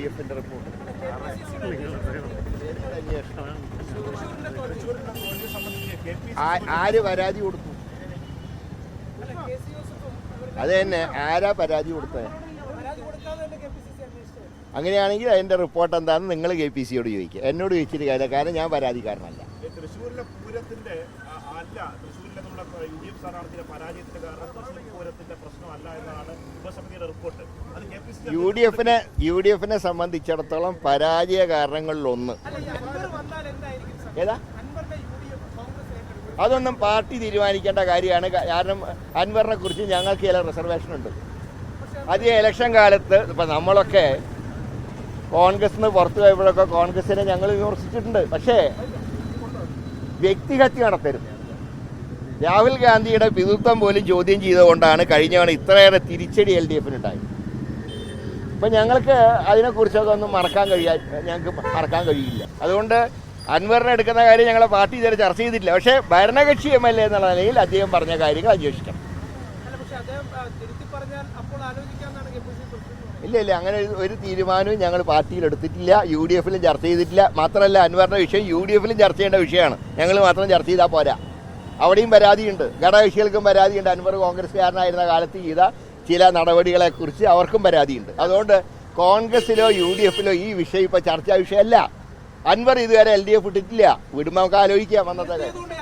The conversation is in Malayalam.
ഡി എഫിന്റെ റിപ്പോർട്ട് ആര് പരാതി കൊടുത്തു? അത് തന്നെ ആരാ പരാതി കൊടുത്തത്? അങ്ങനെയാണെങ്കിൽ അതിന്റെ റിപ്പോർട്ട് എന്താണെന്ന് നിങ്ങൾ കെ പി സിയോട് ചോദിക്കുക. എന്നോട് ചോദിച്ചിട്ട് കാര്യമില്ല. കാരണം ഞാൻ പരാതിക്കാരനല്ല. തൃശ്ശൂരിലെ പൂരത്തിന്റെ അല്ല തൃശ്ശൂരിലെ നമ്മുടെ യു ഡി എഫ് സ്ഥാനാർത്ഥിയുടെ പരാജയത്തിന്റെ കാരണം തൃശ്ശൂർ പൂരത്തിന്റെ പ്രശ്നമല്ല എന്നാണ് ഉപസമിതിയുടെ റിപ്പോർട്ട്. അത് K P C U D എഫിനെ യു ഡി എഫിനെ സംബന്ധിച്ചിടത്തോളം പരാജയ കാരണങ്ങളിലൊന്ന്. ഏതാ? അതൊന്നും പാർട്ടി തീരുമാനിക്കേണ്ട കാര്യമാണ്. കാരണം അൻവറിനെ കുറിച്ച് ഞങ്ങൾക്ക് ചില റിസർവേഷൻ ഉണ്ട്. അത് ഈ ഇലക്ഷൻ കാലത്ത് ഇപ്പം നമ്മളൊക്കെ കോൺഗ്രസ് നിന്ന് പുറത്തു പോയപ്പോഴൊക്കെ കോൺഗ്രസിനെ ഞങ്ങൾ വിമർശിച്ചിട്ടുണ്ട്. പക്ഷേ വ്യക്തിഹത്യ നടത്തരുത്. രാഹുൽ ഗാന്ധിയുടെ പിതൃത്വം പോലും ചോദ്യം ചെയ്തുകൊണ്ടാണ് കഴിഞ്ഞവണ് ഇത്രയേറെ തിരിച്ചടി എൽ ഡി എഫിനുണ്ടായത്. അപ്പം ഞങ്ങൾക്ക് അതിനെക്കുറിച്ചൊക്കെ ഒന്നും മറക്കാൻ കഴിയാ ഞങ്ങൾക്ക് മറക്കാൻ കഴിയില്ല. അതുകൊണ്ട് അൻവറിനെ എടുക്കുന്ന കാര്യം ഞങ്ങളെ പാർട്ടി ഇതുവരെ ചർച്ച ചെയ്തിട്ടില്ല. പക്ഷേ ഭരണകക്ഷി എം എൽ എ എന്നുള്ള നിലയിൽ അദ്ദേഹം പറഞ്ഞ കാര്യങ്ങൾ അന്വേഷിക്കണം. ഇല്ല ഇല്ല അങ്ങനെ ഒരു- തീരുമാനവും ഞങ്ങൾ പാർട്ടിയിൽ എടുത്തിട്ടില്ല. യു ഡി എഫിലും ചർച്ച ചെയ്തിട്ടില്ല. മാത്രമല്ല അൻവറിന്റെ വിഷയം യു ഡി എഫിലും ചർച്ച ചെയ്യേണ്ട വിഷയമാണ്. ഞങ്ങൾ മാത്രം ചർച്ച ചെയ്താൽ പോരാ. അവിടെയും പരാതിയുണ്ട്. ഘടകകക്ഷികൾക്കും പരാതിയുണ്ട്. അൻവർ കോൺഗ്രസ്സുകാരനായിരുന്ന കാലത്ത് ചെയ്ത ചില നടപടികളെക്കുറിച്ച് അവർക്കും പരാതിയുണ്ട്. അതുകൊണ്ട് കോൺഗ്രസ്സിലോ യു ഡി എഫിലോ ഈ വിഷയം ഇപ്പോൾ ചർച്ചാ വിഷയമല്ല. അൻവർ ഇതുവരെ എൽ ഡി എഫ് ഇട്ടിട്ടില്ല. വിടുമ്പോൾ നമുക്ക് ആലോചിക്കാം അന്നത്തെ